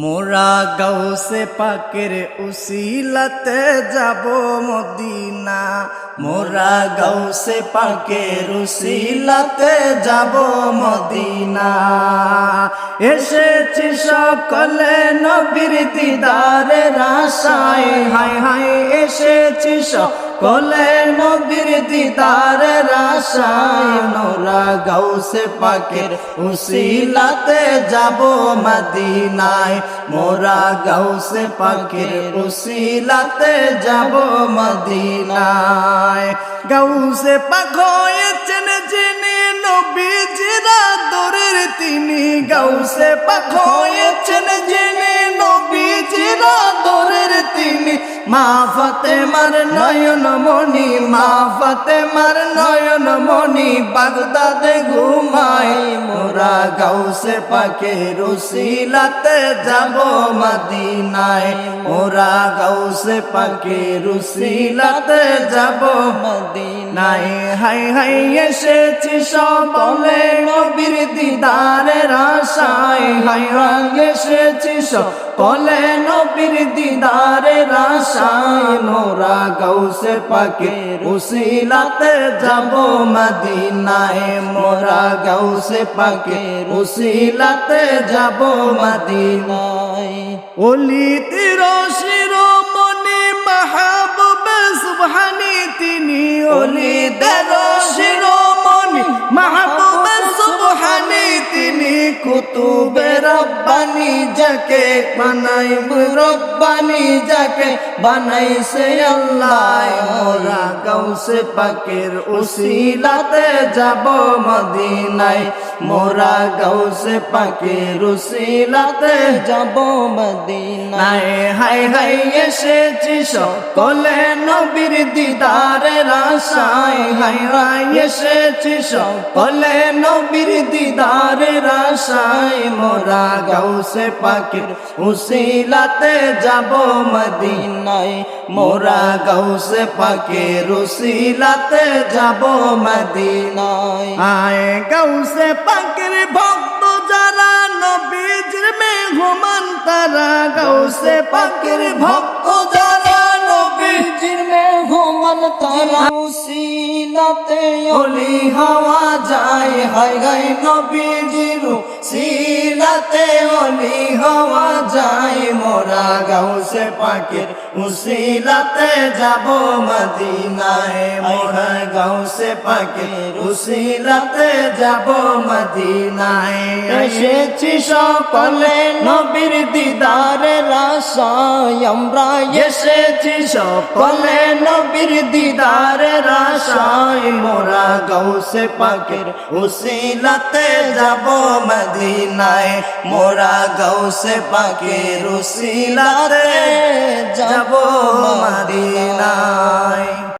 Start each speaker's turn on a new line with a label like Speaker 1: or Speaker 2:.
Speaker 1: মোরা গাউসে পাকের উসিলাতে যাব মদিনা। মোরা গাউসে পাকের উসিলাতে যাব মদিনা। এসেছি সকলে নবীর দিদারে রাশায় হায় হায়, এসেছি সকলে নবীর দিদারে রাশায় নোরা গাউসে পাকের উসিলাতে যাব মদিনায়। মোরা গাউসে পাকের উসিলাতে যাব মদিনায়। গাউসে পাক হয়েছেন যিনি নবীজিরা দরের তিনি। গাউসে পাক হয়েছেন যিনি নবীজিরা দরের তিনি। মা ফাতেমার নয়ন মণি, মা ফাতেমার নয়ন মণি, বাগদাদে ঘুমাই মোরা গাউসে পাকে রুসিলাতে যাব মদিনায়। মোরা গাউসে পাকে রুসিলাতে যাব মদিনায়। হাই হাই এসেছি সকলে নবীর দিদারের আশায়। হাই হাই এসেছি সকলে নবীর দিদারের আশায়। মোরা গাউসে পাকে উসিলাতে যাব মদিনায়। মোরা গাউসে পাকে উসিলাতে যাব মাদিনায়। ওলি তির শিরোমণি মাহবুবে, সুবহানি তিনি। দের শিরোমণি মাহবুবে, সুবহানি তিনি। কুতুবে রব্বানি যাকে বানাই রব্বানি যাকে বানাইছে আল্লাহ। মোরা পাকের উসিলাতে যাব মদিনায়। মোরা গাউসে পাকের উসিলাতে যাব মদিনায়। হাই হাই, এসেছি সকলে নবীর দিদারের আশায়। হাই হাই, এসেছি সকলে নবীর দিদারের আশায়। মোরা গাউসে পাকের উসিলাতে যাব মদিনায় মোরা গাউসে পাকের উসিলাতে যাব মদিনায় আয় গাউসে পাকের ভক্ত যারা নবীজির মেহমান তারা গাউসে পাকের ভক্ত যারা নবীজির মেহমান তারা উসিলাতে অলি হওয়া যায়। হায় গায় নবীজির সিলাতে অলি হওয়া যায়। মোরা গাউসে পাকের উসিলাতে যাব মদিনায়। মোরা গাউসে পাকের উসিলাতে যাব মদিনায়। এসেছি সকলে নবীর দিদারে রাশায় আমরা এসেছি সকলে নবীর দিদারে রাশায় মোরা গৌসে পাকের উসিলাতে যাব মদিনায়। মোরা গৌসে পাকের উসিলাতে যাব মদিনায়।